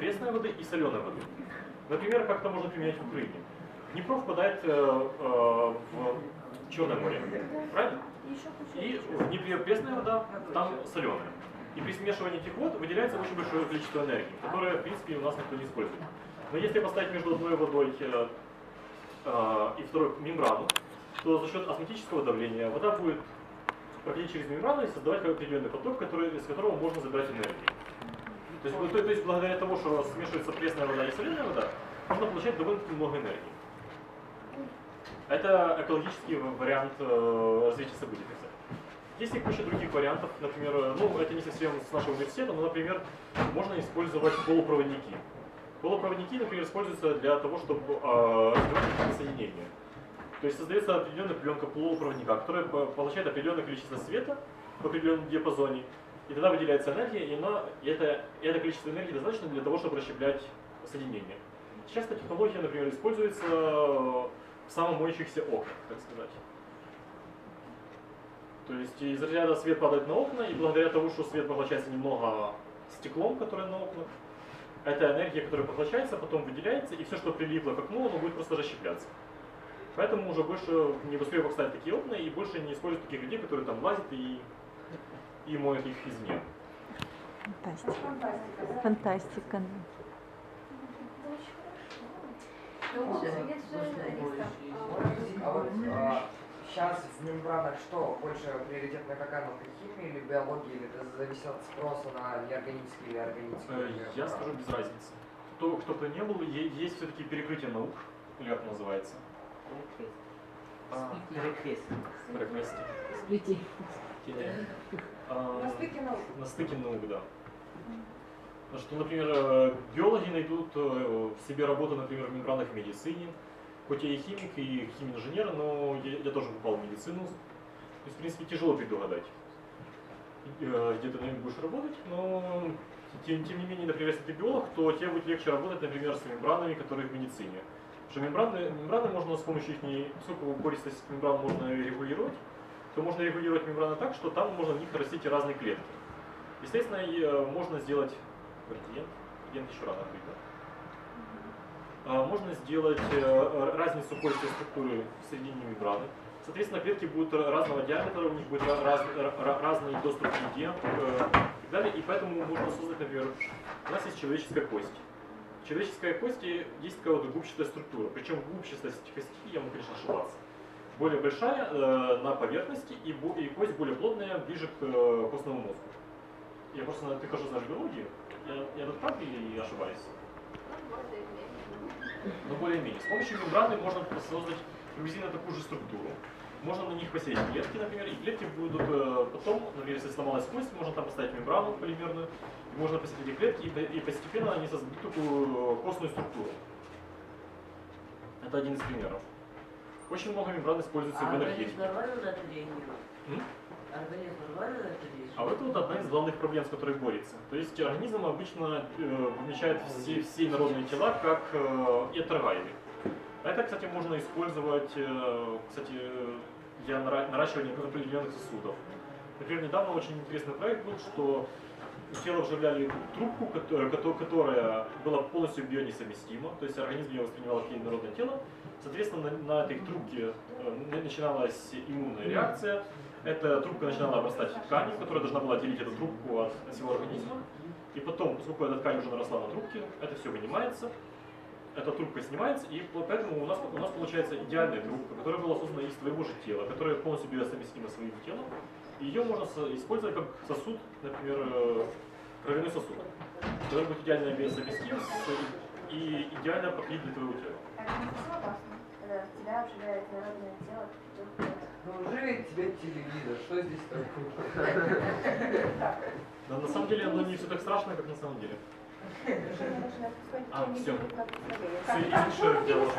пресной воды и соленой воды. Например, как это можно применять в Украине. Днепро впадает э, э, в Черное море, правильно? И в Днепре пресная вода, там соленая. И при смешивании этих вод выделяется очень большое количество энергии, которое, в принципе, у нас никто не использует. Но если поставить между одной водой э, э, и второй мембрану, то за счет осмотического давления вода будет проходить через мембрану и создавать определенный поток, который, из которого можно забрать энергию. То есть, ну, то, то есть благодаря тому, что смешивается пресная вода и соленая вода, можно получать довольно-таки много энергии. Это экологический в- вариант развития событий. Есть и куча других вариантов, например, ну это не совсем с нашего университета, но, например, можно использовать полупроводники. Полупроводники, например, используются для того, чтобы э, развивать соединения. То есть создается определенная пленка полупроводника, которая по- получает определенное количество света в определенном диапазоне, и тогда выделяется энергия, и, она, это, это количество энергии достаточно для того, чтобы расщеплять соединения. Сейчас эта технология, например, используется в самомоющихся окнах, так сказать. То есть из разряда свет падает на окна, и благодаря тому, что свет поглощается немного стеклом, которое на окнах, эта энергия, которая поглощается, потом выделяется, и все, что прилипло к окну, оно будет просто расщепляться. Поэтому уже больше не быстрее поставить такие окна и больше не используют таких людей, которые там лазят и, и моют их извне. Фантастика. Фантастика. да. А вот сейчас в мембранах что? Больше приоритетная какая наука? Химия или биология? Или это зависит от спроса на неорганические или органические? Э, Я скажу без разницы. Кто, кто бы не был, есть все-таки перекрытие наук, или как это называется? А, Перекрестие. А, На стыке наук. На стыке наук, да. Потому что, например, э, биологи найдут э, в себе работу, например, в мембранах в медицине. Хоть я и химик, и химик-инженер, но я, я тоже попал в медицину. То есть, в принципе, тяжело предугадать, э, где ты на будешь работать, но тем, тем не менее, например, если ты биолог, то тебе будет легче работать, например, с мембранами, которые в медицине. Что мембраны, мембраны можно с помощью их, поскольку пористость мембран можно регулировать, то можно регулировать мембраны так, что там можно в них растить разные клетки. Естественно, э, можно сделать градиент, градиент еще рано открыть, да? А, Можно сделать э, разницу пористой структуры в середине мембраны. Соответственно, клетки будут разного диаметра, у них будет раз- разный доступ к еде э, и так далее. И поэтому можно создать, например, у нас есть человеческая кость. В человеческой кости есть такая вот губчатая структура. Причем губчатость кости, я могу, конечно, ошибаться, более большая э, на поверхности и, и кость более плотная ближе к э, костному мозгу. Я просто, ты хорошо знаешь биологию. Я, я тут прав или ошибаюсь? Но более-менее. С помощью мембраны можно создать приблизительно такую же структуру. Можно на них посеять клетки, например, и клетки будут э, потом, например, если сломалась кость, можно там поставить мембрану полимерную, и можно посеять эти клетки, и, и постепенно они создадут такую э, костную структуру. Это один из примеров. Очень много мембран используется в А организм энергетике. А вот это вот одна из главных проблем, с которой борется. То есть организм обычно э, помещает все, все народные тела как э, этергаевые. Это, кстати, можно использовать э, кстати, для нара- наращивания определенных сосудов. Например, недавно очень интересный проект был, что в тело вживляли трубку, кото- которая была полностью бионесовместима, то есть организм ее воспринимал как инородное тело. Соответственно, на, этой трубке э, на- начиналась иммунная реакция, эта трубка начинала обрастать тканью, которая должна была отделить эту трубку от всего организма. И потом, поскольку эта ткань уже наросла на трубке, это все вынимается, эта трубка снимается, и по- поэтому у нас, у нас получается идеальная трубка, которая была создана из твоего же тела, которая полностью биосовместима своим телом. И ее можно использовать как сосуд, например, э, кровяной сосуд, который будет идеально биосовместим и идеально подходить для твоего тела. Это не совсем опасно, когда тебя вживляет народное тело. Ну, живет тебе телевизор, что здесь такое? Но на самом деле оно не все так страшно, как на самом деле. А, Все, если что, я делаю.